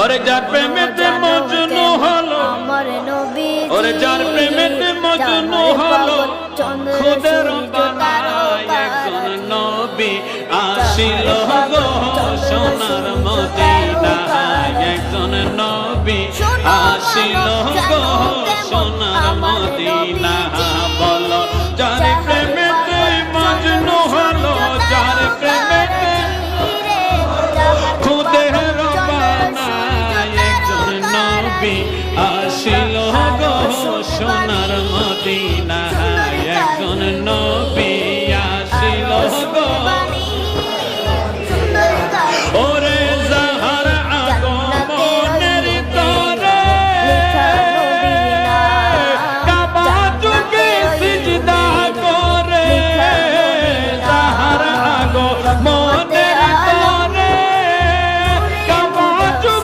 ওরে যার প্রেমেতে মজনু হলো। আমার নবী ওরে যার প্রেমেতে মজনু হলো। খুদের বানায় একজন নবী আসিল গো সোনার মদিনায় একজন নবী আসিল গো আসিল গো সোনার মদিনা এখন নবী